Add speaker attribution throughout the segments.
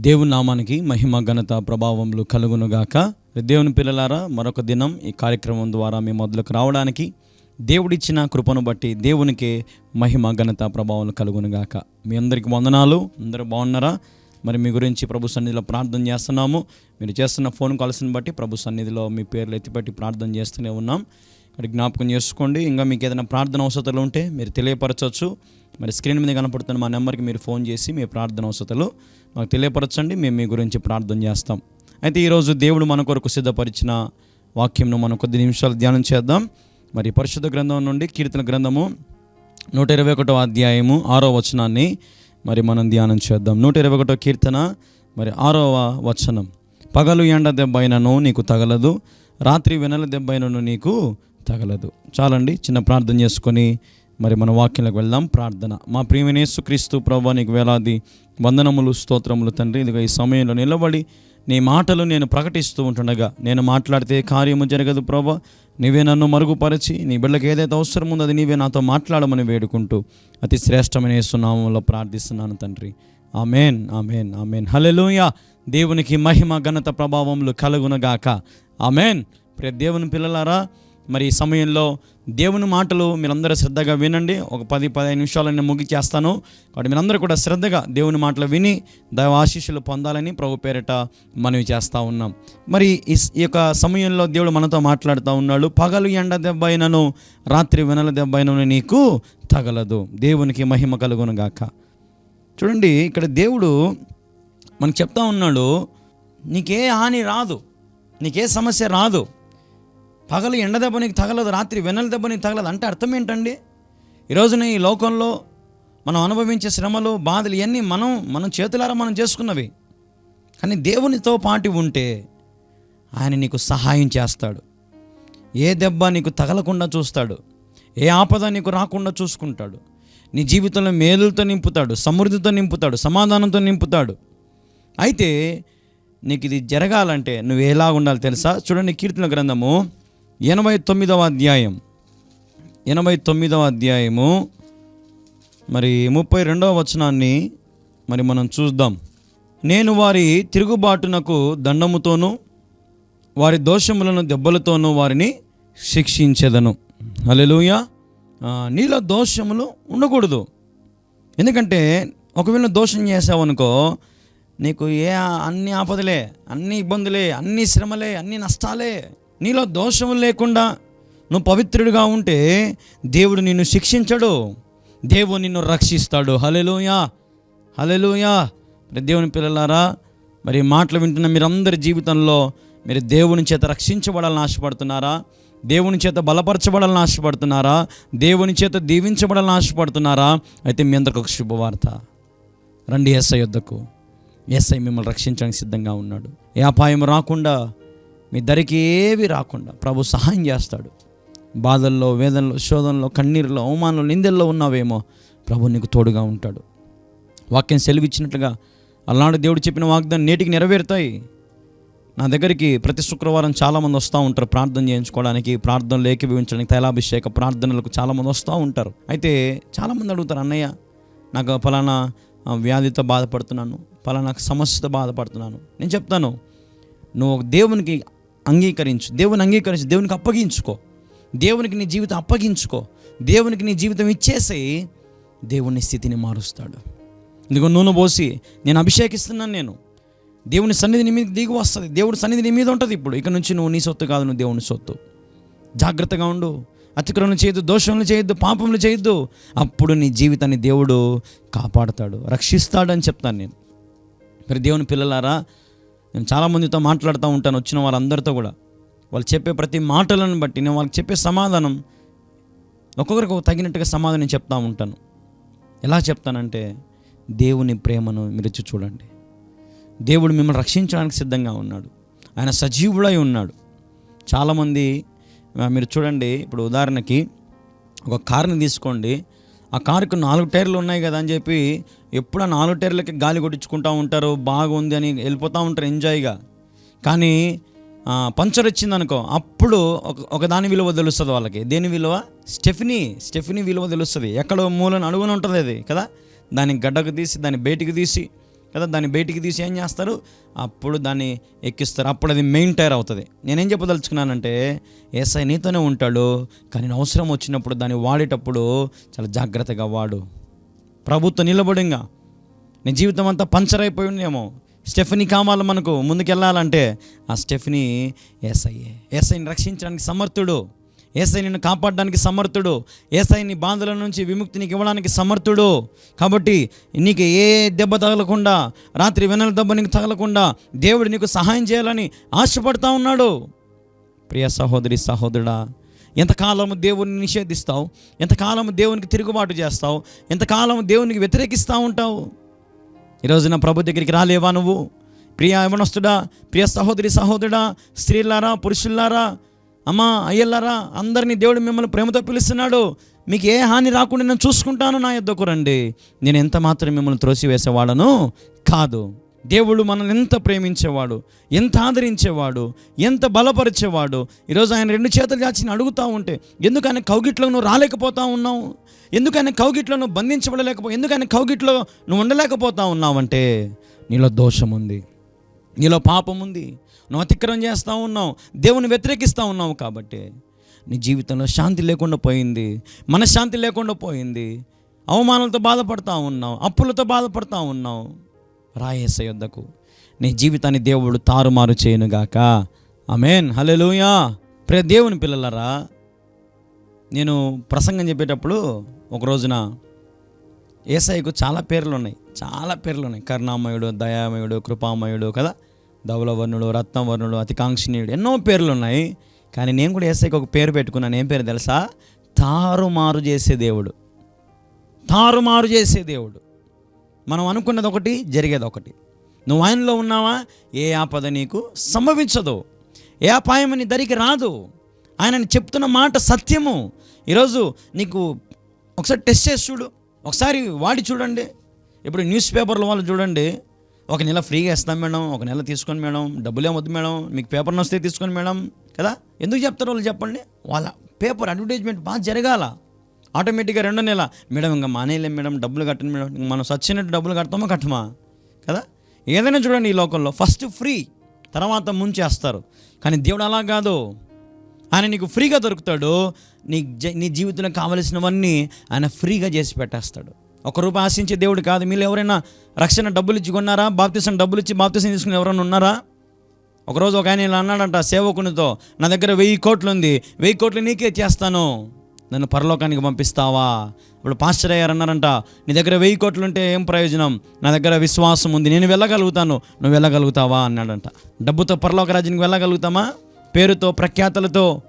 Speaker 1: దేవుని నామానికి మహిమ ఘనత ప్రభావంలో కలుగునుగాక. దేవుని పిల్లలారా మరొక దినం ఈ కార్యక్రమం ద్వారా మీ మొదలుకు రావడానికి దేవుడిచ్చిన కృపను బట్టి దేవునికి మహిమ ఘనత ప్రభావం కలుగునుగాక. మీ అందరికీ వందనాలు. అందరూ బాగున్నారా? మరి మీ గురించి ప్రభు సన్నిధిలో ప్రార్థన చేస్తున్నాము. మీరు చేస్తున్న ఫోన్ కాల్స్ని బట్టి ప్రభు సన్నిధిలో మీ పేర్లు ఎత్తిపెట్టి ప్రార్థన చేస్తూనే ఉన్నాం. మరి జ్ఞాపకం చేసుకోండి. ఇంకా మీకు ఏదైనా ప్రార్థన అవసరాలు ఉంటే మీరు తెలియపరచవచ్చు. మరి స్క్రీన్ మీద కనపడుతున్న మా నెంబర్కి మీరు ఫోన్ చేసి మీ ప్రార్థన అవసరాలు మాకు తెలియపరచండి మేము మీ గురించి ప్రార్థన చేస్తాం. అయితే ఈరోజు దేవుడు మన కొరకు సిద్ధపరిచిన వాక్యంను మనం కొద్ది నిమిషాలు ధ్యానం చేద్దాం. మరి పరిశుద్ధ గ్రంథం నుండి కీర్తన గ్రంథము నూట ఇరవై ఒకటో అధ్యాయము ఆరో వచనాన్ని మరి మనం ధ్యానం చేద్దాం. నూట ఇరవై ఒకటో కీర్తన మరి ఆరవ వచనం. పగలు ఎండ దెబ్బైనను నీకు తగలదు రాత్రి వెనల దెబ్బైనను నీకు తగలదు. చాలండి చిన్న ప్రార్థన చేసుకొని మరి మన వాక్యంలోకి వెళ్దాం. ప్రార్థన. మా ప్రియమనేసు క్రీస్తు ప్రభా నీకు వేలాది వందనములు స్తోత్రములు తండ్రి. ఇదిగో ఈ సమయంలో నిలబడి నీ మాటలు నేను ప్రకటిస్తూ ఉంటుండగా నేను మాట్లాడితే కార్యము జరగదు ప్రభా. నీవే నన్ను మరుగుపరిచి నీ బిడ్డకి ఏదైతే అవసరం ఉందో అది నీవే నాతో మాట్లాడమని వేడుకుంటూ అతి శ్రేష్టమైన సునామంలో ప్రార్థిస్తున్నాను తండ్రి. Amen amen amen. హల్లెలూయా. దేవునికి మహిమ ఘనత ప్రభావములు కలుగునగాక. ఆమెన్. ప్రియ దేవుని పిల్లలారా మరి ఈ సమయంలో దేవుని మాటలు మీరందరూ శ్రద్ధగా వినండి. ఒక పది పదిహేను నిమిషాలు నేను ముగిచేస్తాను. కాబట్టి మీరందరూ కూడా శ్రద్ధగా దేవుని మాటలు విని దైవ ఆశీస్సులు పొందాలని ప్రభు పేరిట మనవి చేస్తూ ఉన్నాం. మరి ఈ ఈ యొక్క సమయంలో దేవుడు మనతో మాట్లాడుతూ ఉన్నాడు. పగలు ఎండ దెబ్బ అయినను రాత్రి వెనల దెబ్బ అయినను నీకు తగలదు. దేవునికి మహిమ కలుగునుగాక చూడండి ఇక్కడ దేవుడు మనకు చెప్తా ఉన్నాడు నీకే హాని రాదు. నీకే సమస్య రాదు. పగలు ఎండ దెబ్బ నీకు తగలదు రాత్రి వెన్నెల దెబ్బ నీకు తగలదు అంటే అర్థం ఏంటండి? ఈరోజున ఈ లోకంలో మనం అనుభవించే శ్రమలు బాధలు ఇవన్నీ మనం మనం చేతులారా మనం చేసుకున్నవి. కానీ దేవునితో పాటి ఉంటే ఆయన నీకు సహాయం చేస్తాడు. ఏ దెబ్బ నీకు తగలకుండా చూస్తాడు. ఏ ఆపద నీకు రాకుండా చూసుకుంటాడు. నీ జీవితంలో మేలులతో నింపుతాడు సమృద్ధితో నింపుతాడు సమాధానంతో నింపుతాడు. అయితే నీకు ఇది జరగాలంటే నువ్వు ఎలా ఉండాలి తెలుసా? చూడండి కీర్తన గ్రంథము ఎనభై తొమ్మిదవ అధ్యాయం. ఎనభై తొమ్మిదవ అధ్యాయము. మరి ముప్పై రెండవ వచనాన్ని మరి మనం చూద్దాం. నేను వారి తిరుగుబాటునకు దండముతోనూ వారి దోషములను దెబ్బలతోనూ వారిని శిక్షించెదను. అలెలుయ నీలో దోషములు ఉండకూడదు. ఎందుకంటే ఒకవేళ దోషం చేసావనుకో నీకు ఏ అన్ని ఆపదలే అన్ని ఇబ్బందులే అన్ని శ్రమలే అన్ని నష్టాలే నీలో దోషం లేకుండా నువ్వు పవిత్రుడిగా ఉంటే దేవుడు నిన్ను శిక్షించడు. దేవుడు నిన్ను రక్షిస్తాడు. హలెలుయా హలెలుయా మరి దేవుని పిల్లలారా మరి మాటలు వింటున్న మీరందరి జీవితంలో మీరు దేవుని చేత రక్షించబడాలని ఆశపడుతున్నారా? దేవుని చేత బలపరచబడాలని ఆశపడుతున్నారా? దేవుని చేత దీవించబడాలని ఆశపడుతున్నారా? అయితే మీ అందరికి ఒక శుభవార్త. రండి ఎస్ఐ యొద్దకు. ఎస్ఐ మిమ్మల్ని రక్షించడానికి సిద్ధంగా ఉన్నాడు. ఏ అపాయం రాకుండా మీ దరికి ఏవి రాకుండా ప్రభు సహాయం చేస్తాడు. బాధల్లో వేదనలో శోధనలో కన్నీరులో అవమానంలో నిందల్లో ఉన్నావేమో ప్రభు నీకు తోడుగా ఉంటాడు. వాక్యం సెలవిచ్చినట్లుగా అలనాడు దేవుడు చెప్పిన వాగ్దానం నేటికి నెరవేరుతాయి. నా దగ్గరికి ప్రతి శుక్రవారం చాలామంది వస్తూ ఉంటారు ప్రార్థన చేయించుకోవడానికి ప్రార్థనలు ఏకీభవించడానికి తైలాభిషేక ప్రార్థనలకు చాలామంది వస్తూ ఉంటారు. అయితే చాలామంది అడుగుతారు అన్నయ్య నాకు ఫలానా వ్యాధితో బాధపడుతున్నాను ఫలానా సమస్యతో బాధపడుతున్నాను. నేను చెప్తాను నువ్వు దేవునికి అంగీకరించు. దేవుని అంగీకరించు. దేవునికి అప్పగించుకో. దేవునికి నీ జీవితం అప్పగించుకో. దేవునికి నీ జీవితం ఇచ్చేసి దేవుని స్థితిని మారుస్తాడు. ఇదిగో నూనె పోసి నేను అభిషేకిస్తున్నాను నేను. దేవుని సన్నిధి నీ మీద దిగి వస్తుంది. దేవుడి సన్నిధి నీ మీద ఉంటుంది ఇప్పుడు. ఇక నుంచి నువ్వు నీ సొత్తు కాదు నువ్వు దేవుని సొత్తు. జాగ్రత్తగా ఉండు. అతిక్రమణ చేయొద్దు దోషములు చేయొద్దు పాపములు చేయొద్దు. అప్పుడు నీ జీవితాన్ని దేవుడు కాపాడుతాడు. రక్షిస్తాడని చెప్తాను నేను. మరి దేవుని పిల్లలారా నేను చాలామందితో మాట్లాడుతూ ఉంటాను వచ్చిన వాళ్ళందరితో కూడా. వాళ్ళు చెప్పే ప్రతి మాటలను బట్టి నేను వాళ్ళకి చెప్పే సమాధానం ఒక్కొక్కరికి ఒక తగినట్టుగా సమాధానం చెప్తా ఉంటాను. ఎలా చెప్తానంటే దేవుని ప్రేమను మీరు చూడండి. దేవుడు మిమ్మల్ని రక్షించడానికి సిద్ధంగా ఉన్నాడు. ఆయన సజీవుడై ఉన్నాడు. చాలామంది మీరు చూడండి ఇప్పుడు ఉదాహరణకి ఒక కార్ని తీసుకోండి. ఆ కారుకు నాలుగు టైర్లు ఉన్నాయి కదా అని చెప్పి ఎప్పుడు ఆ నాలుగు టైర్లకి గాలి కొట్టించుకుంటూ ఉంటారు బాగుంది అని వెళ్ళిపోతూ ఉంటారు ఎంజాయ్గా. కానీ పంచర్ వచ్చింది అనుకో అప్పుడు ఒక ఒక దాని విలువ తెలుస్తుంది వాళ్ళకి. దేని విలువ? స్టెఫినీ స్టెఫినీ విలువ తెలుస్తుంది. ఎక్కడో మూలను అడుగున ఉంటుంది అది కదా? దాన్ని గడ్డకు తీసి దాన్ని బయటికి తీసి కదా దాన్ని బయటికి తీసి ఏం చేస్తారు? అప్పుడు దాన్ని ఎక్కిస్తారు. అప్పుడు అది మెయిన్ టైర్ అవుతుంది. నేనేం చెప్పదలుచుకున్నానంటే ఏసఐ నీతోనే ఉంటాడు కానీ అవసరం వచ్చినప్పుడు దాన్ని వాడేటప్పుడు చాలా జాగ్రత్తగా వాడు. ప్రభుత్వం నిలబడింగా. నీ జీవితం అంతా పంచర్ అయిపోయి ఉండేమో స్టెఫనీ కావాలి మనకు ముందుకెళ్ళాలంటే. ఆ స్టెఫనీ ఎస్ఐ ఎస్ఐని రక్షించడానికి సమర్థుడు. ఏసై నిన్ను కాపాడడానికి సమర్థుడు. ఏసై నీ బాధల నుంచి విముక్తి నీకు ఇవ్వడానికి సమర్థుడు. కాబట్టి నీకు ఏ దెబ్బ తగలకుండా రాత్రి వెనల దెబ్బ నీకు తగలకుండా దేవుడు నీకు సహాయం చేయాలని ఆశపడతా ఉన్నాడు. ప్రియ సహోదరి సహోదరుడా ఎంతకాలము దేవుని నిషేధిస్తావు? ఎంతకాలము దేవునికి తిరుగుబాటు చేస్తావు? ఎంతకాలము దేవునికి వ్యతిరేకిస్తూ ఉంటావు? ఈరోజు నా ప్రభు దగ్గరికి రాలేవా నువ్వు? ప్రియ యవనస్తుడా ప్రియ సహోదరి సహోదరుడా స్త్రీలారా పురుషులారా అమ్మా అయ్యల్లారా అందరినీ దేవుడు మిమ్మల్ని ప్రేమతో పిలుస్తున్నాడు. మీకు ఏ హాని రాకుండా నేను చూసుకుంటాను నా యొద్దకు రండి. నేను ఎంత మాత్రం మిమ్మల్ని త్రోసివేసేవాడను కాదు. దేవుడు మనల్ని ఎంత ప్రేమించేవాడు ఎంత ఆదరించేవాడు ఎంత బలపరిచేవాడు. ఈరోజు ఆయన రెండు చేతులు చాచి అడుగుతూ ఉంటే ఎందుకు ఆయన కౌగిట్లో నువ్వు రాలేకపోతా ఉన్నావు? ఎందుకు ఆయన కౌగిట్లో నువ్వు బంధించబడలేకపో ఎందుకు ఆయన కౌగిట్లో నువ్వు ఉండలేకపోతా ఉన్నావంటే నీలో దోషం ఉంది నీలో పాపం ఉంది. నువ్వు అతిక్రమం చేస్తూ ఉన్నావు. దేవుని వ్యతిరేకిస్తూ ఉన్నావు కాబట్టి నీ జీవితంలో శాంతి లేకుండా పోయింది. మనశ్శాంతి లేకుండా పోయింది. అవమానాలతో బాధపడతా ఉన్నావు. అప్పులతో బాధపడతా ఉన్నావు. రాయేస యొద్దకు. నీ జీవితాన్ని దేవుడు తారుమారు చేయనుగాక. అమేన్ హలెలుయా ప్రే దేవుని పిల్లలరా నేను ప్రసంగం చెప్పేటప్పుడు ఒక రోజున ఏసఐకు చాలా పేర్లు ఉన్నాయి చాలా పేర్లు ఉన్నాయి కరుణామయుడు దయామయుడు కృపామయుడు కదా? ధవలవర్ణుడు రత్నవర్ణుడు అతికాంక్షణీయుడు ఎన్నో పేర్లు ఉన్నాయి కానీ నేను కూడా ఏసఐకి ఒక పేరు పెట్టుకున్నాను ఏం పేరు తెలుసా? తారుమారు చేసే దేవుడు. తారుమారు చేసే దేవుడు. మనం అనుకున్నది ఒకటి జరిగేది ఒకటి. నువ్వు ఆయనలో ఉన్నావా? ఏ ఆపద నీకు సంభవించదు. ఏ అపాయం నీ దరికి రాదు. ఆయన చెప్తున్న మాట సత్యము. ఈరోజు నీకు ఒకసారి టెస్ట్ చేసి చూడు. ఒకసారి వాడి చూడండి. ఇప్పుడు న్యూస్ పేపర్ల వాళ్ళు చూడండి. ఒక నెల ఫ్రీగా ఇస్తాం మేడం ఒక నెల తీసుకొని మేడం డబ్బులు ఏమొద్దు మేడం మీకు పేపర్ వస్తే తీసుకొని మేడం కదా? ఎందుకు చెప్తారు వాళ్ళు చెప్పండి? వాళ్ళ పేపర్ అడ్వర్టైజ్మెంట్ బాగా జరగాల. ఆటోమేటిక్గా రెండో నెల మేడం ఇంకా మానేయలేం మేడం డబ్బులు కట్టండి మేడం మనం సచ్చినట్టు డబ్బులు కడతామా కట్టమా? కదా? ఏదైనా చూడండి ఈ లోకంలో. ఫస్ట్ ఫ్రీ తర్వాత ముంచేస్తారు. కానీ దేవుడు అలా కాదు. ఆయన నీకు ఫ్రీగా దొరుకుతాడు నీ జ- నీ జీవితంలో కావలసినవన్నీ ఆయన ఫ్రీగా చేసి పెట్టేస్తాడు. ఒక రూపాయి ఆశించే దేవుడు కాదు. మీరు ఎవరైనా రక్షణ డబ్బులు ఇచ్చి కొన్నారా? బాప్తిసం డబ్బులు ఇచ్చి బాప్తిసం తీసుకుని ఎవరైనా ఉన్నారా? ఒకరోజు ఒక ఆయన ఇలా అన్నాడంట సేవకునితో నా దగ్గర వెయ్యి కోట్లు ఉంది వెయ్యి కోట్లు నీకే చేస్తాను. నన్ను పరలోకానికి పంపిస్తావా? ఇప్పుడు పాస్టర్ అయ్యారు అన్నారంట నీ దగ్గర వెయ్యి కోట్లు ఉంటే ఏం ప్రయోజనం? నా దగ్గర విశ్వాసం ఉంది. నేను వెళ్ళగలుగుతాను. నువ్వు వెళ్ళగలుగుతావా? అన్నాడంట. డబ్బుతో పరలోక రాజ్యానికి వెళ్ళగలుగుతామా? పేరుతో ప్రఖ్యాతలతో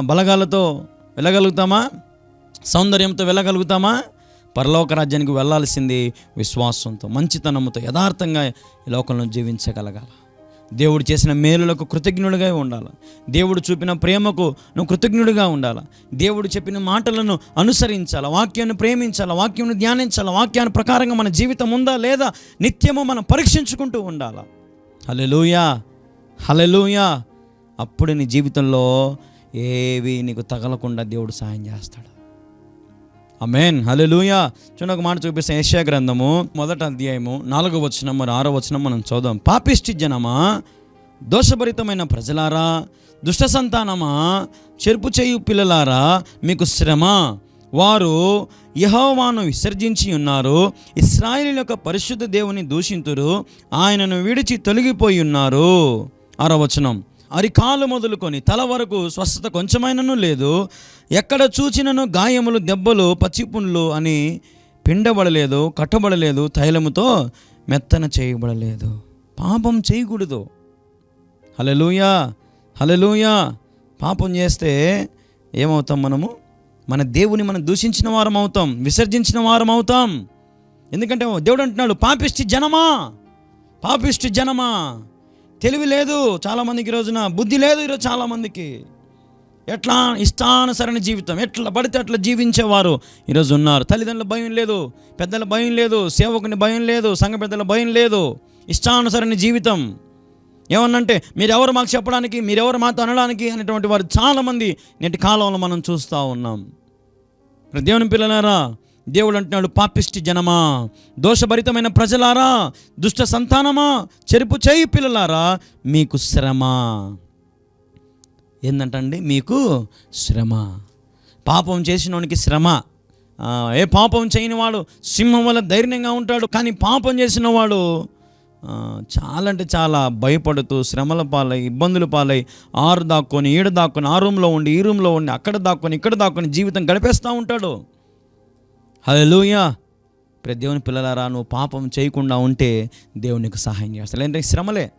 Speaker 1: బలగాలతో వెళ్ళగలుగుతామా? సౌందర్యంతో వెళ్ళగలుగుతామా? పరలోక రాజ్యానికి వెళ్ళాల్సింది విశ్వాసంతో మంచితనంతో యథార్థంగా ఈ లోకంలో జీవించగలగాల. దేవుడు చేసిన మేలులకు కృతజ్ఞుడిగా ఉండాలి. దేవుడు చూపిన ప్రేమకు నువ్వు కృతజ్ఞుడిగా ఉండాలి. దేవుడు చెప్పిన మాటలను అనుసరించాలి వాక్యాన్ని ప్రేమించాలి వాక్యాన్ని ధ్యానించాలి వాక్యాన్ని ప్రకారంగా మన జీవితం ఉందా లేదా నిత్యము మనం పరీక్షించుకుంటూ ఉండాలి. హలెలుయా హలెలుయా అప్పుడు నీ జీవితంలో ఏవి నీకు తగలకుండా దేవుడు సాయం చేస్తాడు. అమేన్ హల్లెలూయా. చూడండి ఒక మాట చూపిస్తే ఏషియా గ్రంథము మొదట అధ్యాయము నాలుగో వచనం మరి ఆరో వచనం మనం చదుదాం పాపిష్టి జనమా? దోషభరితమైన ప్రజలారా? దుష్ట సంతానమా? చెరుపు చేయు పిల్లలారా? మీకు శ్రమ? వారు యహోవాను విసర్జించి ఉన్నారు. ఇస్రాయిల్ యొక్క పరిశుద్ధ దేవుని దూషింతురు. ఆయనను విడిచి తొలగిపోయి ఉన్నారు. ఆరో వచనం. అరికాలు మొదలుకొని తల వరకు స్వస్థత కొంచెమైనను లేదు ఎక్కడ చూచినను గాయములు దెబ్బలు పచ్చిపుండ్లు అని పిండబడలేదు కట్టబడలేదు తైలముతో మెత్తన చేయబడలేదు. పాపం చేయకూడదు. హలలుయా హలలుయా పాపం చేస్తే ఏమవుతాం మనము? మన దేవుని మనం దూషించిన వారం అవుతాం విసర్జించిన వారం అవుతాం ఎందుకంటే దేవుడు అంటున్నాడు పాపిష్టి జనమా? పాపిష్టి జనమా? తెలివి లేదు చాలామందికి ఈ రోజున బుద్ధి లేదు ఈరోజు చాలామందికి ఎట్లా ఇష్టానుసరణ జీవితం ఎట్లా పడితే అట్లా జీవించేవారు ఈరోజు ఉన్నారు. తల్లిదండ్రుల భయం లేదు పెద్దల భయం లేదు సేవకుని భయం లేదు సంఘ పెద్దల భయం లేదు ఇష్టానుసరణ జీవితం. ఏమన్నంటే మీరెవరు మాకు చెప్పడానికి మీరెవరు మాతో అనడానికి అనేటువంటి వారు చాలామంది నేటి కాలంలో మనం చూస్తూ ఉన్నాం. దేవుని పిల్లలారా దేవుడు అంటున్నాడు పాపిష్టి జనమా దోషభరితమైన ప్రజలారా దుష్ట సంతానమా చెరుపు చేయి పిల్లలారా మీకు శ్రమ. ఏంటంటండి మీకు శ్రమ. పాపం చేసినోనికి శ్రమ. ఏ పాపం చేయని వాడు సింహం వల్ల ధైర్యంగా ఉంటాడు కానీ పాపం చేసిన వాడు చాలా అంటే చాలా భయపడుతూ శ్రమల పాలై ఇబ్బందుల పాలై ఆరు దాక్కొని ఈడ దాక్కొని ఆ రూమ్లో ఉండి ఈ రూమ్లో ఉండి అక్కడ దాక్కొని ఇక్కడ దాక్కొని జీవితం గడిపేస్తూ ఉంటాడు. హలోయా ప్రతి దేవుని పిల్లలారా నువ్వు పాపం చేయకుండా ఉంటే దేవునికి సహాయం చేస్తాడు. లేదంటే శ్రమలే.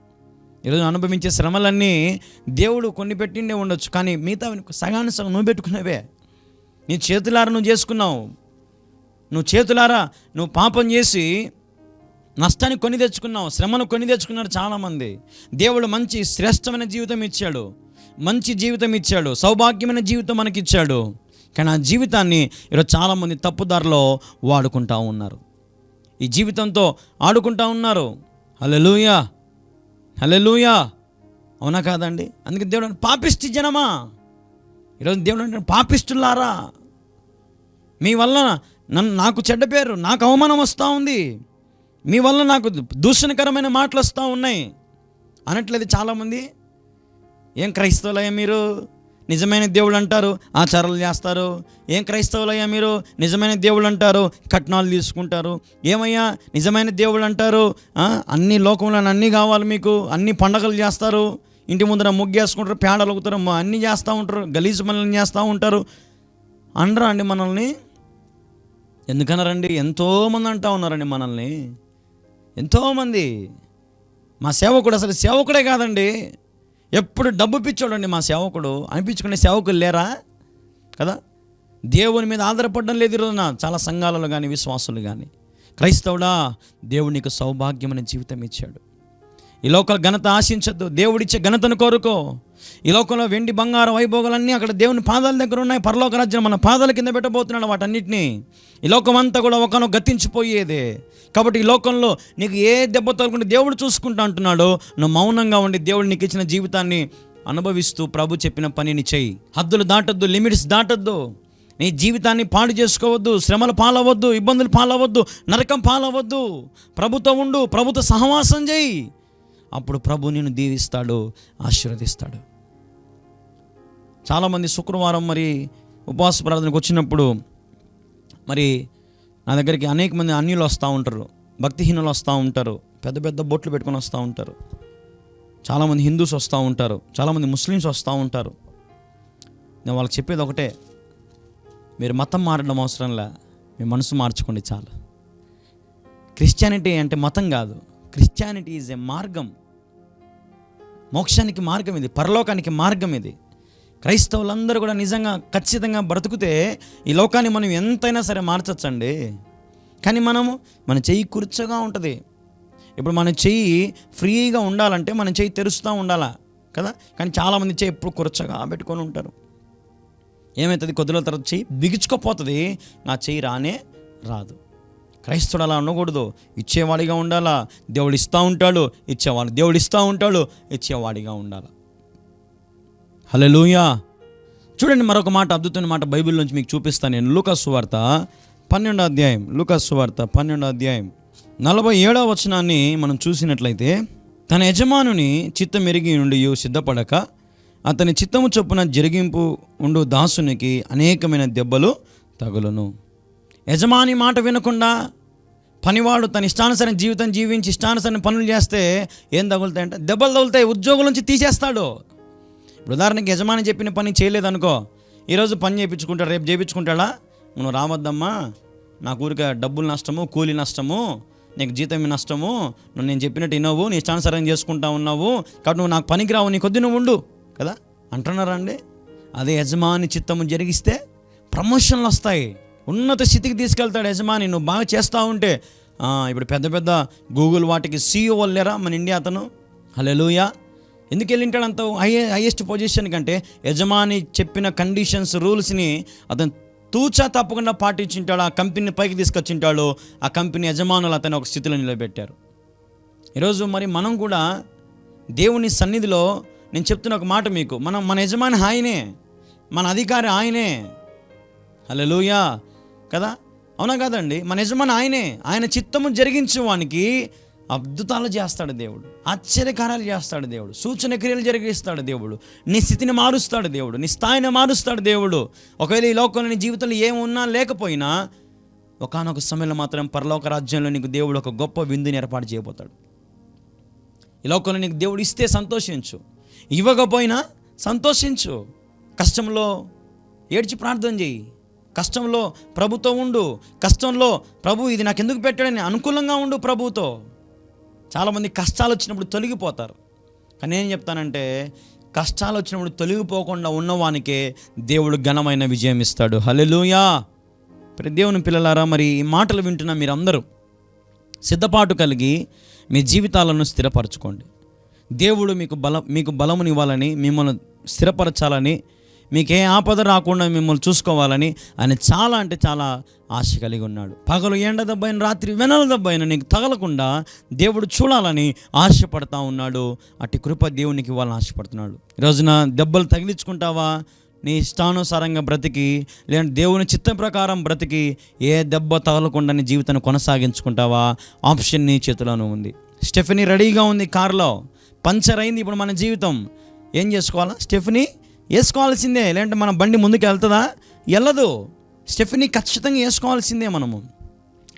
Speaker 1: ఈరోజు అనుభవించే శ్రమలన్నీ దేవుడు కొన్ని పెట్టిండే ఉండొచ్చు కానీ మిగతా సగాన్ని సగం నువ్వు పెట్టుకునేవే. నీ చేతులారా నువ్వు చేసుకున్నావు. నువ్వు చేతులారా నువ్వు పాపం చేసి నష్టాన్ని కొని తెచ్చుకున్నావు శ్రమను కొని తెచ్చుకున్నారు చాలామంది. దేవుడు మంచి శ్రేష్టమైన జీవితం ఇచ్చాడు. మంచి జీవితం ఇచ్చాడు. సౌభాగ్యమైన జీవితం మనకి ఇచ్చాడు కానీ ఆ జీవితాన్ని ఈరోజు చాలామంది తప్పుదారిలో వాడుకుంటా ఉన్నారు. ఈ జీవితంతో ఆడుకుంటా ఉన్నారు. హలెలుయా హలెలుయా అవునా కాదండి? అందుకే దేవుడు అంటాడు, పాపిష్టి జనమా! ఈరోజు దేవుడు అంటే పాపిస్తులారా మీ వల్ల నన్ను నాకు చెడ్డ పేరు నాకు అవమానం వస్తూ ఉంది. మీ వల్ల నాకు దూషణకరమైన మాటలు వస్తూ ఉన్నాయి. అనట్లేదు చాలామంది. ఏం క్రైస్తవులయ్యా మీరు? నిజమైన దేవుళ్ళు అంటారు ఆచారాలు చేస్తారు. ఏం క్రైస్తవులయ్యా మీరు? నిజమైన దేవుళ్ళు అంటారు కట్నాలు తీసుకుంటారు. ఏమయ్యా? నిజమైన దేవుళ్ళు అంటారు అన్ని లోకంలో అన్నీ కావాలి మీకు అన్ని పండగలు చేస్తారు. ఇంటి ముందర ముగ్గేసుకుంటారు పేడలు అవుతారు అన్నీ చేస్తూ ఉంటారు గలీజు మనల్ని చేస్తూ ఉంటారు. అనరా అండి మనల్ని. ఎందుకన్నారండి ఎంతోమంది అంటా ఉన్నారండి మనల్ని. ఎంతోమంది. మా సేవకుడు అసలు సేవకుడే కాదండి. ఎప్పుడు డబ్బు పిచ్చోడండి మా సేవకుడు. అనిపించుకునే సేవకులు లేరా? కదా? దేవుని మీద ఆధారపడడం లేదు ఈరోజున. చాలా సంఘాలలో కానీ విశ్వాసులు కానీ క్రైస్తవుడా దేవుడు నీకు సౌభాగ్యమైన జీవితం ఇచ్చాడు. ఈ లోకల్ ఘనత ఆశించద్దు. దేవుడిచ్చే ఘనతను కోరుకో. ఈ లోకంలో వెండి బంగారం వైభోగాలన్నీ అక్కడ దేవుని పాదాల దగ్గర ఉన్నాయి. పరలోక రాజ్యం మన పాదాల కింద పెట్టబోతున్నాడు వాటన్నిటినీ. ఈ లోకం అంతా కూడా ఒకనో గతించిపోయేదే. కాబట్టి ఈ లోకంలో నీకు ఏ దెబ్బ తగలకుండా దేవుడు చూసుకుంటా అంటున్నాడో నువ్వు మౌనంగా ఉండి దేవుడు నీకు ఇచ్చిన జీవితాన్ని అనుభవిస్తూ ప్రభు చెప్పిన పనిని చెయ్యి. హద్దులు దాటొద్దు లిమిట్స్ దాటొద్దు. నీ జీవితాన్ని పాడు చేసుకోవద్దు శ్రమలు పాలవద్దు ఇబ్బందులు పాలవద్దు నరకం పాలవద్దు ప్రభుతో ఉండు ప్రభుతో సహవాసం చేయి అప్పుడు ప్రభు నిన్ను దీవిస్తాడు ఆశీర్వదిస్తాడు. చాలామంది శుక్రవారం మరి ఉపవాస ప్రార్థనకు వచ్చినప్పుడు మరి నా దగ్గరికి అనేక మంది అన్యులు వస్తూ ఉంటారు భక్తిహీనులు వస్తూ ఉంటారు పెద్ద పెద్ద బొట్లు పెట్టుకొని వస్తూ ఉంటారు. చాలామంది హిందూస్ వస్తూ ఉంటారు చాలామంది ముస్లిమ్స్ వస్తూ ఉంటారు. నేను వాళ్ళకి చెప్పేది ఒకటే మీరు మతం మారడం అవసరంలా మీ మనసు మార్చుకోండి చాలు. క్రిస్టియానిటీ అంటే మతం కాదు క్రిస్టియానిటీ ఈజ్ ఎ మార్గం. మోక్షానికి మార్గం ఇది పరలోకానికి మార్గం ఇది. క్రైస్తవులందరూ కూడా నిజంగా ఖచ్చితంగా బ్రతుకుతే ఈ లోకాన్ని మనం ఎంతైనా సరే మార్చచ్చండి. కానీ మనము మన చెయ్యి కుర్చగా ఉంటుంది. ఇప్పుడు మన చెయ్యి ఫ్రీగా ఉండాలంటే మన చెయ్యి తెరుస్తూ ఉండాలా? కదా? కానీ చాలామంది చెయ్యి ఎప్పుడు కుర్చగా పెట్టుకొని ఉంటారు. ఏమవుతుంది కొద్ది రోజుల తర్వాత చెయ్యి బిగుచుకోపోతుంది. నా చెయ్యి రానే రాదు. క్రైస్తవుడు అలా ఉండకూడదు ఇచ్చేవాడిగా ఉండాలా? దేవుడు ఇస్తూ ఉంటాడు. ఇచ్చేవాడు దేవుడు ఇస్తూ ఉంటాడు. ఇచ్చేవాడిగా ఉండాలా? హలోయా చూడండి మరొక మాట అద్భుతమైన మాట బైబిల్ నుంచి మీకు చూపిస్తాను నేను. లూకస్ వార్త పన్నెండో అధ్యాయం లూకస్ వార్త పన్నెండో అధ్యాయం. నలభై ఏడవ వచనాన్ని మనం చూసినట్లయితే తన యజమానుని చిత్తం ఎరిగి నుండి సిద్ధపడక అతని చిత్తము చొప్పున జరిగింపు ఉండు దాసునికి అనేకమైన దెబ్బలు తగులును. యజమాని మాట వినకుండా పనివాడు తన ఇష్టానుసరైన జీవితం జీవించి ఇష్టానుసరైన పనులు చేస్తే ఏం తగులుతాయంటే? దెబ్బలు తగులుతాయి ఉద్యోగుల నుంచి తీసేస్తాడు. ఇప్పుడు ఉదాహరణకి యజమాని చెప్పిన పని చేయలేదనుకో ఈరోజు పని చేయించుకుంటాడు రేపు చేయించుకుంటాడా? నువ్వు రావద్దమ్మా. నా ఊరిక డబ్బులు నష్టము కూలి నష్టము నీకు జీతం నష్టము. నువ్వు నేను చెప్పినట్టు వినవు నీ ఇష్టానుసారం చేసుకుంటా ఉన్నావు. కాబట్టి నువ్వు నాకు పనికి రావు నీ కొద్ది నువ్వు ఉండు కదా? అంటున్నారా అండి? అదే యజమాని చిత్తము జరిగిస్తే ప్రమోషన్లు వస్తాయి. ఉన్నత స్థితికి తీసుకెళ్తాడు యజమాని. నువ్వు బాగా చేస్తూ ఉంటే ఇప్పుడు పెద్ద పెద్ద గూగుల్ వాటికి సీఈఓ లేరా? మన ఇండియా అతను. హలెలుయా ఎందుకు వెళ్ళింటాడు అంత హై హైయెస్ట్ పొజిషన్ కంటే? యజమాని చెప్పిన కండిషన్స్ రూల్స్ని అతను తూచా తప్పకుండా పాటించింటాడు ఆ కంపెనీని పైకి తీసుకొచ్చింటాడు ఆ కంపెనీ యజమానులు అతను ఒక స్థితిలో నిలబెట్టారు. ఈరోజు మరి మనం కూడా దేవుని సన్నిధిలో నేను చెప్తున్న ఒక మాట మీకు మనం మన యజమాని ఆయనే మన అధికారి ఆయనే. హల్లెలూయా కదా? అవునా కాదండి? మన యజమాని ఆయనే. ఆయన చిత్తము జరిగించేవానికి అద్భుతాలు చేస్తాడు దేవుడు. ఆశ్చర్యకారాలు చేస్తాడు దేవుడు. సూచన క్రియలు జరిగిస్తాడు దేవుడు. నీ స్థితిని మారుస్తాడు దేవుడు. నీ స్థాయిని మారుస్తాడు దేవుడు. ఒకవేళ ఈ లోకంలో నీ జీవితంలో ఏమున్నా లేకపోయినా ఒకనొక సమయంలో మాత్రం పరలోక రాజ్యంలో నీకు దేవుడు ఒక గొప్ప విందుని ఏర్పాటు చేయబోతాడు. ఈ లోకంలో నీకు దేవుడు ఇస్తే సంతోషించు. ఇవ్వకపోయినా సంతోషించు. కష్టంలో ఏడ్చి ప్రార్థన చేయి. కష్టంలో ప్రభుతో ఉండు. కష్టంలో ప్రభు ఇది నాకు ఎందుకు పెట్టాడని అనుకూలంగా ఉండు ప్రభుతో. చాలామంది కష్టాలు వచ్చినప్పుడు తొలగిపోతారు. కానీ ఏం చెప్తానంటే కష్టాలు వచ్చినప్పుడు తొలగిపోకుండా ఉన్నవానికే దేవుడు ఘనమైన విజయం ఇస్తాడు. హలెలుయా ప్రతి దేవుని పిల్లలారా మరి ఈ మాటలు వింటున్న మీరందరూ సిద్ధపాటు కలిగి మీ జీవితాలను స్థిరపరచుకోండి. దేవుడు మీకు బల మీకు బలమునివ్వాలని మిమ్మల్ని స్థిరపరచాలని మీకు ఏ ఆపద రాకుండా మిమ్మల్ని చూసుకోవాలని ఆయన చాలా అంటే చాలా ఆశ కలిగి ఉన్నాడు. పగలు ఎండ దెబ్బైన రాత్రి వెనల దెబ్బైన నీకు తగలకుండా దేవుడు చూడాలని ఆశపడతా ఉన్నాడు. అట్టి కృప దేవునికి ఇవ్వాలని ఆశపడుతున్నాడు. ఈరోజున దెబ్బలు తగిలించుకుంటావా? నీ ఇష్టానుసారంగా బ్రతికి లేదంటే దేవుని చిత్తం ప్రకారం బ్రతికి ఏ దెబ్బ తగలకుండా నీ జీవితాన్ని కొనసాగించుకుంటావా? ఆప్షన్ నీ చేతిలోనే ఉంది. స్టెఫనీ రెడీగా ఉంది కారులో. పంచర్ అయింది ఇప్పుడు మన జీవితం. ఏం చేసుకోవాలా? స్టెఫనీ వేసుకోవాల్సిందే. లేదంటే మన బండి ముందుకు వెళ్తుందా వెళ్ళదు స్టెఫనీ ఖచ్చితంగా వేసుకోవాల్సిందే మనము.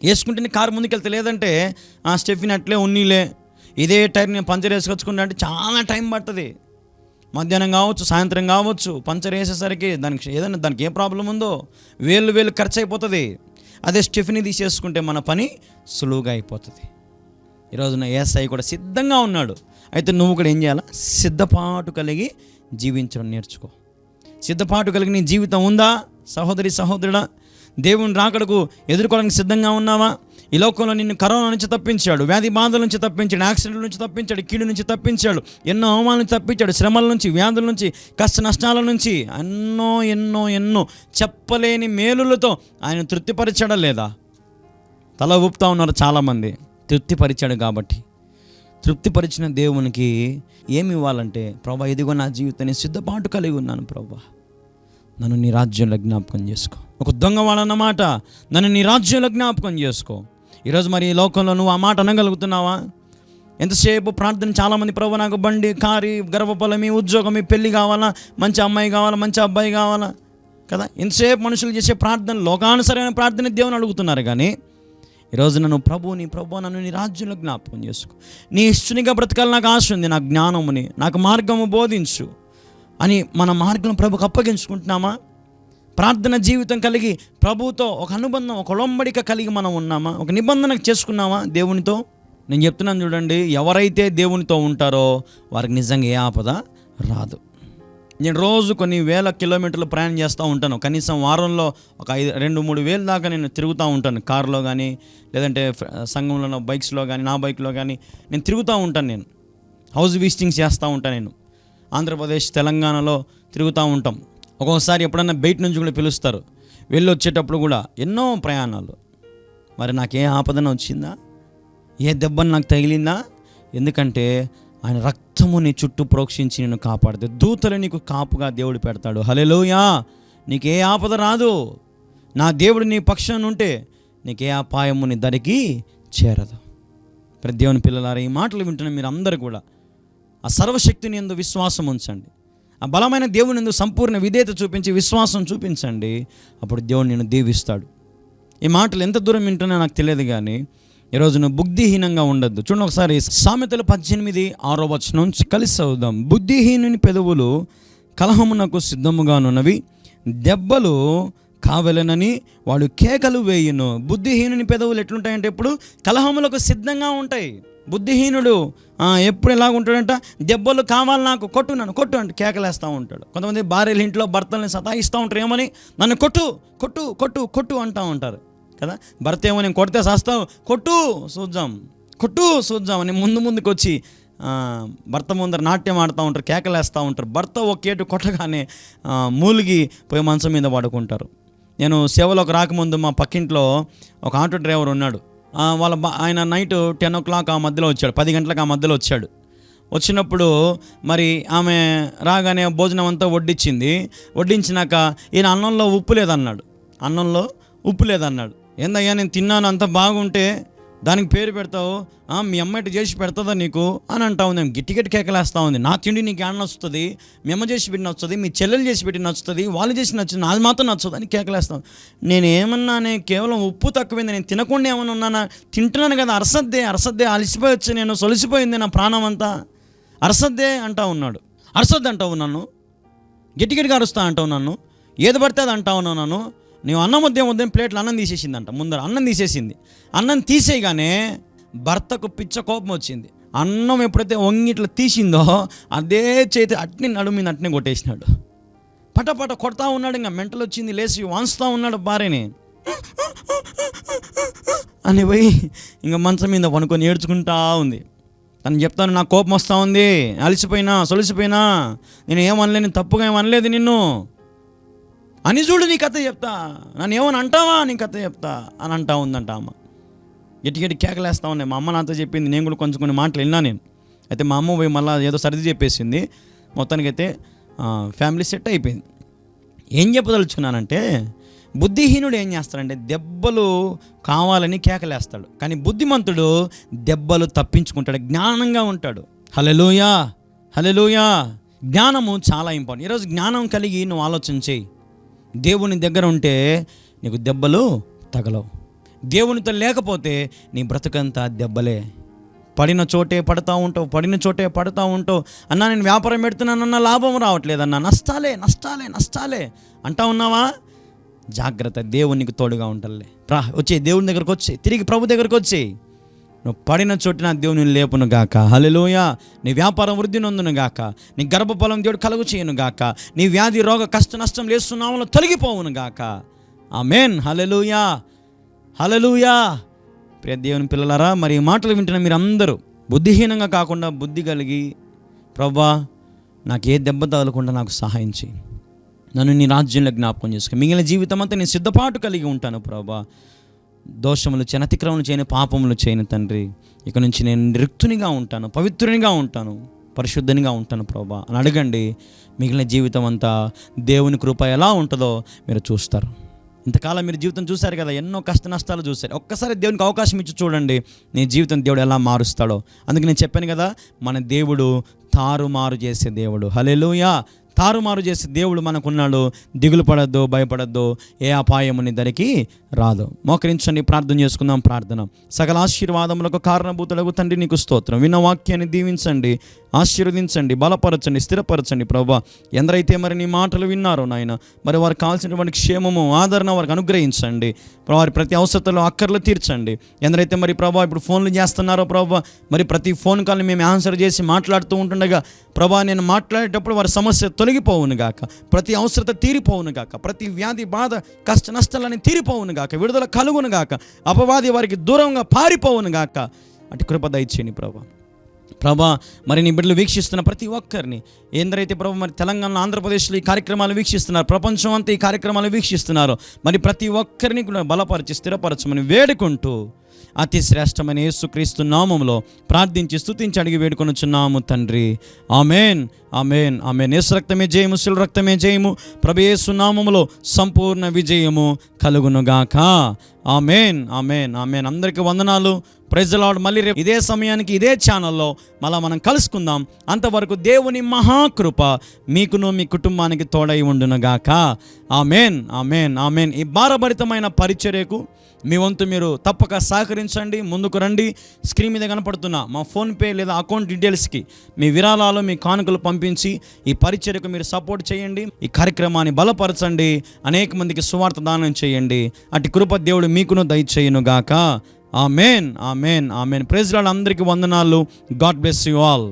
Speaker 1: వేసుకుంటేనే కారు ముందుకెళ్తే లేదంటే ఆ స్టెఫిన్ అట్లే ఉన్నీలే. ఇదే టైర్ నేను పంచర్ వేసుకొచ్చుకుంటా అంటే చాలా టైం పడుతుంది మధ్యాహ్నం కావచ్చు సాయంత్రం కావచ్చు పంచర్ వేసేసరికి దానికి ఏదైనా దానికి ఏ ప్రాబ్లం ఉందో వేలు వేలు ఖర్చు అయిపోతుంది అదే స్టెఫిని తీసేసుకుంటే మన పని సులువుగా అయిపోతుంది. ఈరోజున ఏఎస్ఐ కూడా సిద్ధంగా ఉన్నాడు. అయితే నువ్వు కూడా ఏం చేయాలా? సిద్ధపాటు కలిగి జీవించడం నేర్చుకో. సిద్ధపాటు కలిగి నీ జీవితం ఉందా? సహోదరి సహోదరుడా దేవుని రాకడకు ఎదుర్కోవడానికి సిద్ధంగా ఉన్నావా? ఈ లోకంలో నిన్ను కరోనా నుంచి తప్పించాడు వ్యాధి బాధల నుంచి తప్పించాడు యాక్సిడెంట్ నుంచి తప్పించాడు కీడు నుంచి తప్పించాడు ఎన్నో అవమానాల నుంచి తప్పించాడు శ్రమల నుంచి వ్యాధుల నుంచి కష్ట నష్టాల నుంచి ఎన్నో ఎన్నో ఎన్నో చెప్పలేని మేలులతో ఆయన తృప్తిపరిచాడా లేదా? తల ఊపుతా ఉన్నారు చాలామంది. తృప్తిపరిచాడు కాబట్టి. తృప్తిపరిచిన దేవునికి ఏమి ఇవ్వాలంటే ప్రభా ఇదిగో నా జీవితాన్ని సిద్ధపాటు కలిగి ఉన్నాను ప్రభా. నన్ను నీ రాజ్యంలో జ్ఞాపకం చేసుకో. ఒక దొంగ వాళ్ళన్నమాట నన్ను నీ రాజ్యంలో జ్ఞాపకం చేసుకో. ఈరోజు మరి ఈ లోకంలో నువ్వు ఆ మాట అనగలుగుతున్నావా? ఎంతసేపు ప్రార్థన చాలామంది ప్రభు నాకు బండి కారి గర్భఫలమి ఉద్యోగం పెళ్ళి కావాలా? మంచి అమ్మాయి కావాలా? మంచి అబ్బాయి కావాలా? కదా? ఎంతసేపు మనుషులు చేసే ప్రార్థన లోకానుసరైన ప్రార్థన దేవుని అడుగుతున్నారు కానీ ఈరోజు నన్ను ప్రభుని ప్రభు నన్ను నీ రాజ్యంలో జ్ఞాపకం చేసుకో. నీ ఇష్టనిగా బ్రతకాలి నాకు ఆశ ఉంది నా జ్ఞానముని నాకు మార్గము బోధించు అని మన మార్గం ప్రభుకు అప్పగించుకుంటున్నామా? ప్రార్థన జీవితం కలిగి ప్రభుతో ఒక అనుబంధం ఒక ఒడంబడిక కలిగి మనం ఉన్నామా? ఒక నిబంధన చేసుకున్నామా దేవునితో? నేను చెప్తున్నాను చూడండి ఎవరైతే దేవునితో ఉంటారో వారికి నిజంగా ఏ ఆపద రాదు. నేను రోజు కొన్ని వేల కిలోమీటర్లు ప్రయాణం చేస్తూ ఉంటాను. కనీసం వారంలో ఒక ఐదు రెండు మూడు వేల దాకా నేను తిరుగుతూ ఉంటాను. కారులో కానీ లేదంటే సంఘంలో బైక్స్లో కానీ నా బైక్లో కానీ నేను తిరుగుతూ ఉంటాను నేను. హౌస్ విజిటింగ్స్ చేస్తూ ఉంటాను నేను. ఆంధ్రప్రదేశ్ తెలంగాణలో తిరుగుతూ ఉంటాం. ఒక్కొక్కసారి ఎప్పుడన్నా బయట నుంచి కూడా పిలుస్తారు. వెళ్ళి వచ్చేటప్పుడు కూడా ఎన్నో ప్రయాణాలు. మరి నాకే ఆపదన వచ్చిందా? ఏ దెబ్బను నాకు తగిలిందా? ఎందుకంటే ఆయన రక్తము నీ చుట్టూ ప్రోక్షించి నిన్ను కాపాడితే దూతలు నీకు కాపుగా దేవుడు పెడతాడు. హలెలోయా నీకు ఏ ఆపద రాదు. నా దేవుడు నీ పక్షాన ఉంటే నీకే అపాయము నీ దరికి చేరదు. ప్రతి దేవుని పిల్లలారా ఈ మాటలు వింటున్న మీరు అందరూ కూడా ఆ సర్వశక్తిని ఎందు విశ్వాసం ఉంచండి. ఆ బలమైన దేవుని ఎందు సంపూర్ణ విధేయత చూపించి విశ్వాసం చూపించండి. అప్పుడు దేవుడు నిన్ను దీవిస్తాడు. ఈ మాటలు ఎంత దూరం వింటున్నా నాకు తెలియదు కానీ ఈరోజు నువ్వు బుద్ధిహీనంగా ఉండద్దు. చూడండి ఒకసారి సామెతలు పద్దెనిమిది ఆరో వచనం నుంచి కలిసి చదువుదాం. బుద్ధిహీనుని పెదవులు కలహమునకు సిద్ధముగానున్నవి. దెబ్బలు కావలెనని వాడు కేకలు వేయును. బుద్ధిహీనుని పెదవులు ఎట్లుంటాయంటే ఎప్పుడు కలహములకు సిద్ధంగా ఉంటాయి. బుద్ధిహీనుడు ఎప్పుడు ఎలాగ ఉంటాడంట దెబ్బలు కావాలి నాకు కొట్టు నన్ను కొట్టు అంటే కేకలేస్తూ ఉంటాడు. కొంతమంది భార్యలు ఇంట్లో భర్తల్ని సతాయిస్తూ ఉంటారు. ఏమని? నన్ను కొట్టు కొట్టు కొట్టు కొట్టు అంటూ ఉంటారు. కదా? భర్త ఏమో నేను కొడితే చేస్తావు కొట్టు చూద్దాం కొట్టు చూద్దాం అని ముందు ముందుకు వచ్చి భర్త ముందర నాట్యం ఆడుతూ ఉంటారు కేకలేస్తూ ఉంటారు. భర్త ఒకేటు కొట్టగానే మూలిగి పోయి మంచం మీద పడుకుంటారు. నేను సేవలోకి రాకముందు మా పక్కింట్లో ఒక ఆటో డ్రైవర్ ఉన్నాడు. వాళ్ళ ఆయన నైట్ టెన్ ఓ క్లాక్ ఆ మధ్యలో వచ్చాడు. పది గంటలకు ఆ మధ్యలో వచ్చాడు. వచ్చినప్పుడు మరి ఆమె రాగానే భోజనం అంతా వడ్డించింది. వడ్డించినాక ఈయన అన్నంలో ఉప్పు లేదన్నాడు. అన్నంలో ఉప్పు లేదన్నాడు. ఏందయ్యా నేను తిన్నాను అంత బాగుంటే దానికి పేరు పెడతావు? "ఆ, మీ అమ్మ చేసి పెడుతుందా నీకు? అని అంటా నేను గిట్టి గట్టి కేకలేస్తా ఉంది. నా తిండి నీకు ఏం నచ్చుతుంది? మీ అమ్మ చేసి పెట్టి నచ్చుతుంది? మీ చెల్లెలు చేసి పెట్టి నచ్చుతుంది? వాళ్ళు చేసి నచ్చుతుంది? నాది మాత్రం నచ్చుతుంది అని కేకలేస్తాం నేను ఏమన్నా నేను కేవలం ఉప్పు తక్కువైంది. నేను తినకుండా ఏమైనా ఉన్నానా? తింటున్నాను కదా అరసద్దే అరసద్దే అలసిపోయొచ్చు నేను సొలిసిపోయింది నా ప్రాణం అంతా అరసద్దే అంటా ఉన్నాడు. అరసద్దు అంటావు నన్ను? గట్టి అరుస్తా అంటావు నన్ను? ఏది పడితే అది అంటావు నన్ను? నీవు అన్నం ఉదయం ఉదయం ప్లేట్లు అన్నం తీసేసిందంట. ముందర అన్నం తీసేసింది. అన్నం తీసేయగానే భర్తకు పిచ్చ కోపం వచ్చింది. అన్నం ఎప్పుడైతే వంగి ఇట్లా తీసిందో అదే చేతి అట్ని నడుము అట్నే కొట్టేసినాడు. పట పట కొడతా ఉన్నాడు ఇంకా మెంటలు వచ్చింది లేచి వాంచుతా ఉన్నాడు భార్యని. అని పోయి ఇంకా మంచం మీద పనుకొని ఏడ్చుకుంటా ఉంది. తను చెప్తాను నాకు కోపం వస్తూ ఉంది. అలసిపోయినా సొలిసిపోయినా. నేను ఏమనలేను తప్పుగా ఏమనలేదు నిన్ను. అని చూడు నీ కథ చెప్తా. నన్ను ఏమని అంటావా? నీ కథ చెప్తా అని అంటా ఉందంట అమ్మ. గట్టి గట్టి కేకలేస్తా ఉన్నాయి. మా అమ్మ నాతో చెప్పింది నేను కూడా కొంచెం కొన్ని మాటలు విన్నా నేను. అయితే మా అమ్మ పోయి మళ్ళీ ఏదో సర్ది చెప్పేసింది. మొత్తానికైతే ఫ్యామిలీ సెట్ అయిపోయింది. ఏం చెప్పదలుచుకున్నానంటే బుద్ధిహీనుడు ఏం చేస్తాడంటే దెబ్బలు కావాలని కేకలేస్తాడు. కానీ బుద్ధిమంతుడు దెబ్బలు తప్పించుకుంటాడు. జ్ఞానంగా ఉంటాడు. హలెలుయా హలెలుయా జ్ఞానము చాలా ఇంపార్టెంట్. ఈరోజు జ్ఞానం కలిగి నువ్వు ఆలోచన చేయి. దేవుని దగ్గర ఉంటే నీకు దెబ్బలు తగలవు. దేవునితో లేకపోతే నీ బ్రతుకంతా దెబ్బలే. పడిన చోటే పడతా ఉంటావు పడిన చోటే పడతా ఉంటావు. అన్నా నేను వ్యాపారం పెడుతున్నానన్న లాభం రావట్లేదన్నా నష్టాలే నష్టాలే నష్టాలే. అంటా ఉన్నావా? జాగ్రత్త దేవునికి తోడుగా ఉండాలి రా వచ్చే దేవుని దగ్గరకు వచ్చి తిరిగి ప్రభు దగ్గరకు వచ్చి నువ్వు పడిన చోటిన దేవుని లేపును గాక. హలెలోయ నీ వ్యాపారం వృద్ధి నొందును గాక. నీ గర్భఫలం దేవుడు కలుగు చేయను గాక. నీ వ్యాధి రోగ కష్ట నష్టం లేస్తున్నామలో తొలగిపోవును గాక. ఆ మేన్ హలెలుయా హలలుయా ప్రియ దేవుని పిల్లలారా మరి మాటలు వింటున్న మీరు అందరూ బుద్ధిహీనంగా కాకుండా బుద్ధి కలిగి ప్రభా నాకు ఏ దెబ్బ తగలకుండా నాకు సహాయం చేయి నన్ను నీ రాజ్యంలో జ్ఞాపకం చేసుకో. మిగిలిన జీవితం అంతా నేను సిద్ధపాటు కలిగి ఉంటాను ప్రభా దోషములు చెనతిక్రమలు చేయని పాపములు చేయని తండ్రి. ఇక నుంచి నేను రిక్తునిగా ఉంటాను పవిత్రునిగా ఉంటాను పరిశుద్ధనిగా ఉంటాను ప్రభా. అని అడగండి మిగిలిన జీవితం అంతా దేవుని కృప ఎలా ఉంటుందో మీరు చూస్తారు. ఇంతకాలం మీరు జీవితం చూశారు కదా ఎన్నో కష్ట నష్టాలు చూశారు. ఒక్కసారి దేవునికి అవకాశం ఇచ్చి చూడండి నీ జీవితం దేవుడు ఎలా మారుస్తాడో. అందుకే నేను చెప్పాను కదా మన దేవుడు తారుమారు చేసే దేవుడు. హలెలుయా తారుమారు చేసే దేవుడు మనకున్నాడు. దిగులు పడద్దు భయపడద్దు ఏ అపాయముని ధరికి దరికి రాదు. మోకరించండి ప్రార్థన చేసుకుందాం ప్రార్థన. సకల ఆశీర్వాదములకు కారణభూతులకు తండ్రి నీకు స్తోత్రం. విన్న వాక్యాన్ని దీవించండి ఆశీర్వదించండి బలపరచండి స్థిరపరచండి ప్రభా. ఎందరైతే మరి నీ మాటలు విన్నారో నాయన మరి వారికి కావాల్సినటువంటి క్షేమము ఆదరణ వారికి అనుగ్రహించండి. వారి ప్రతి అవసరతలో అక్కర్లు తీర్చండి. ఎందరైతే మరి ప్రభా ఇప్పుడు ఫోన్లు చేస్తున్నారో ప్రభా మరి ప్రతి ఫోన్ కాల్ని మేము ఆన్సర్ చేసి మాట్లాడుతూ ఉంటుండగా ప్రభా నేను మాట్లాడేటప్పుడు వారి సమస్య తొలగిపోవును గాక. ప్రతి అవసరత తీరిపోవును గాక. ప్రతి వ్యాధి బాధ కష్ట నష్టాలని తీరిపోవును గాక. విడుదల కలుగును గాక అపవాది వారికి దూరంగా పారిపోవును గాక. అటు కృప దయచేయండి ప్రభా. ప్రభా మరి నీ బిడ్డలు వీక్షిస్తున్న ప్రతి ఒక్కరిని ఎందరైతే ప్రభు మరి తెలంగాణ ఆంధ్రప్రదేశ్లో ఈ కార్యక్రమాలు వీక్షిస్తున్నారు ప్రపంచం అంతా ఈ కార్యక్రమాలు వీక్షిస్తున్నారు మరి ప్రతి ఒక్కరిని కూడా బలపరిచి స్థిరపరచమని వేడుకుంటూ అతి శ్రేష్టమైన యేసుక్రీస్తు నామములో ప్రార్థించి స్థుతించి అడిగి వేడుకొనుచున్నాము తండ్రి. ఆమెన్. ఆమెన్. ఆమెన్. యేసు రక్తమే జయము శిలు రక్తమే జయము. ప్రభు నామములో సంపూర్ణ విజయము కలుగునుగాక. ఆమెన్. ఆమెన్. ఆమెన్. అందరికీ వందనాలు. ప్రజలాడు మళ్ళీ రేపు ఇదే సమయానికి ఇదే ఛానల్లో మళ్ళీ మనం కలుసుకుందాం. అంతవరకు దేవుని మహాకృప మీకును మీ కుటుంబానికి తోడై ఉండునుగాక. ఆమెన్. ఆమెన్. ఆమెన్. ఈ భారభరితమైన పరిచర్యకు మీ వంతు మీరు తప్పక సహకరించండి ముందుకు రండి. స్క్రీన్ మీద కనపడుతున్న మా ఫోన్పే లేదా అకౌంట్ డీటెయిల్స్కి మీ విరాళాలు మీ కానుకలు పంపించి ఈ పరిచర్యకు మీరు సపోర్ట్ చేయండి ఈ కార్యక్రమాన్ని బలపరచండి అనేక మందికి సువార్త దానం చేయండి. అటు కృప దేవుడు మీకును దయచేయును గాక. మేన్ ఆ మేన్ ప్రెజ్లాడ్ అందరికీ వందనాలు. God bless you all.